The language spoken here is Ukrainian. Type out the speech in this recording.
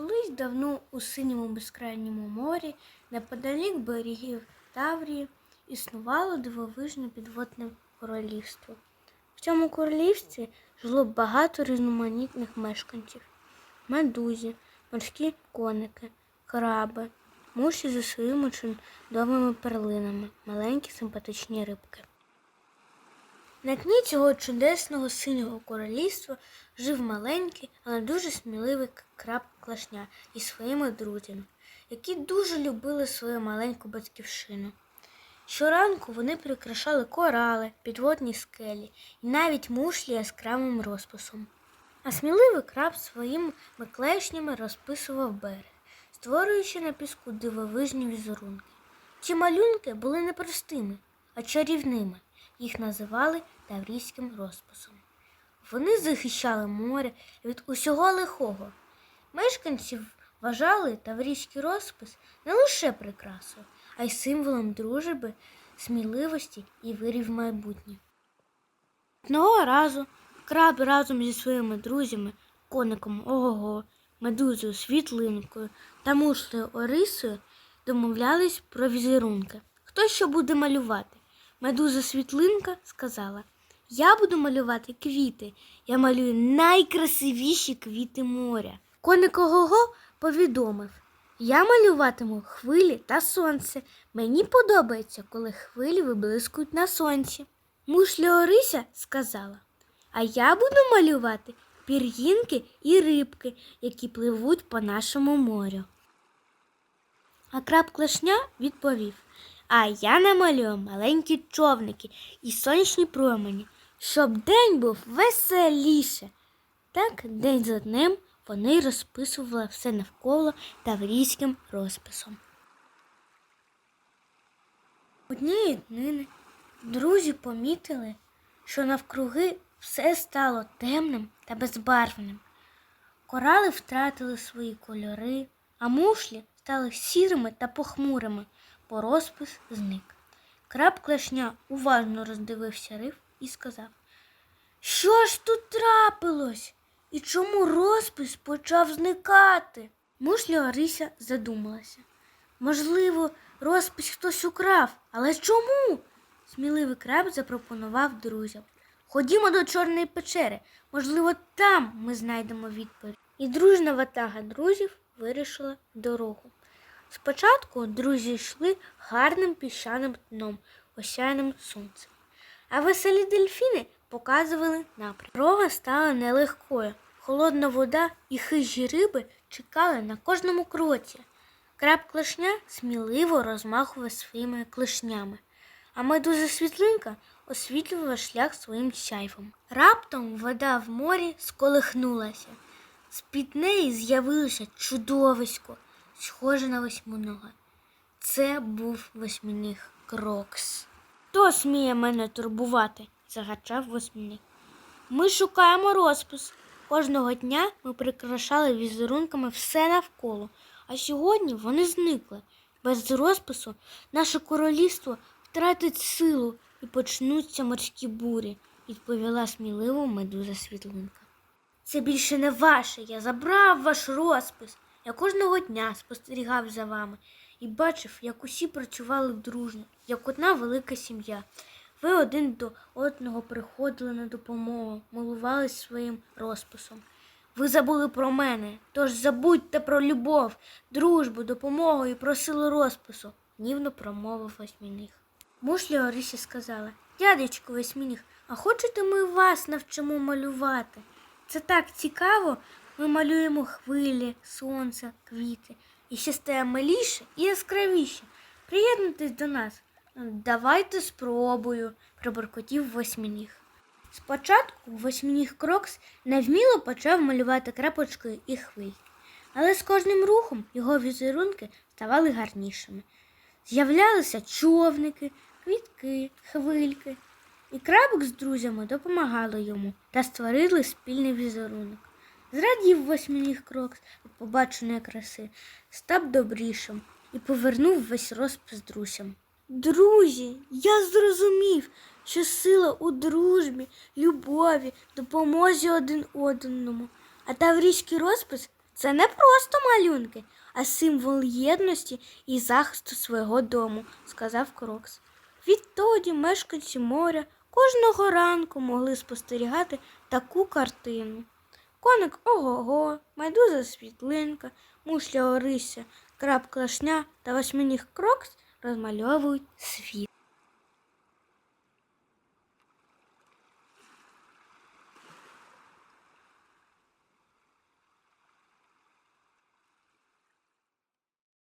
Колись давно у синьому безкрайньому морі, неподалік берегів Таврії, існувало дивовижне підводне королівство. В цьому королівстві жило багато різноманітних мешканців: медузі, морські коники, краби, муші за своїми чудовими перлинами, маленькі симпатичні рибки. На дні цього чудесного синього королівства жив маленький, але дуже сміливий краб клашня із своїми друзями, які дуже любили свою маленьку батьківщину. Щоранку вони прикрашали корали, підводні скелі і навіть мушлі яскравим розписом. А сміливий краб своїми клешнями розписував берег, створюючи на піску дивовижні візерунки. Ці малюнки були не простими, а чарівними. Їх називали таврійським розписом. Вони захищали море від усього лихого. Мешканці вважали таврійський розпис не лише прикрасою, а й символом дружби, сміливості і вірі в майбутнє. Одного разу краб разом зі своїми друзями, коником Ого, медузою світлинкою та мушлею Орисою домовлялись про візерунки. Хто що буде малювати? Медуза світлинка сказала: Я буду малювати квіти. Я малюю найкрасивіші квіти моря. Коник Ого повідомив: Я малюватиму хвилі та сонце. Мені подобається, коли хвилі виблискують на сонці. Мушля Орися сказала: А я буду малювати пір'їнки і рибки, які пливуть по нашому морю. А краб клешня відповів: А я намалюю маленькі човники і сонячні промені, щоб день був веселіше. Так день за днем вони розписували все навколо таврійським розписом. Однієї днини друзі помітили, що навкруги все стало темним та безбарвним. Корали втратили свої кольори, а мушлі стали сірими та похмурими, бо розпис зник. Краб клешня уважно роздивився риф і сказав Що ж тут трапилось? І чому розпис почав зникати? Мушля Орися задумалася. Можливо, розпис хтось украв, але чому? Сміливий краб запропонував друзям. Ходімо до Чорної печери. Можливо, там ми знайдемо відповідь. І дружна ватага друзів вирішила дорогу. Спочатку друзі йшли гарним піщаним дном, осяяним сонцем. А веселі дельфіни показували напрям. Дорога стала нелегкою. Холодна вода і хижі риби чекали на кожному кроці. Краб клешня сміливо розмахував своїми клешнями, а медуза світлинка освітлювала шлях своїм сяйвом. Раптом вода в морі сколихнулася. З-під неї з'явилося чудовисько, схоже на восьминога. Це був восьминіг Крокс. Хто сміє мене турбувати? загачав восьминіг. Ми шукаємо розпис. Кожного дня ми прикрашали візерунками все навколо, а сьогодні вони зникли. Без розпису наше королівство втратить силу і почнуться морські бурі, відповіла сміливо медуза світлинка. Це більше не ваше. Я забрав ваш розпис. Я кожного дня спостерігав за вами і бачив, як усі працювали дружно, як одна велика сім'я. Ви один до одного приходили на допомогу, милувались своїм розписом. Ви забули про мене, тож забудьте про любов, дружбу, допомогу і про силу розпису, гнівно промовив восьмініг. Мушля Орисі сказала, дядечко восьмініг, а хочете ми вас навчимо малювати? Це так цікаво. Ми малюємо хвилі, сонце, квіти. І ще стає миліше і яскравіше. Приєднуйтесь до нас. Давайте спробую, пробуркотів восьмініг. Спочатку восьмініг Крокс невміло почав малювати крапочки і хвильки, але з кожним рухом його візерунки ставали гарнішими. З'являлися човники, квітки, хвильки, і крабик з друзями допомагали йому та створили спільний візерунок. Зрадів восьминіг Крокс від побаченої краси, став добрішим і повернув весь розпис друзям. Друзі, я зрозумів, що сила у дружбі, любові, допомозі один одному. А таврійський розпис Це не просто малюнки, а символ єдності і захисту свого дому, сказав Крокс. Відтоді мешканці моря кожного ранку могли спостерігати таку картину. Коник ого-го, медуза світлинка, мушля Орися, краб клашня та восьминіг крокс розмальовують світ.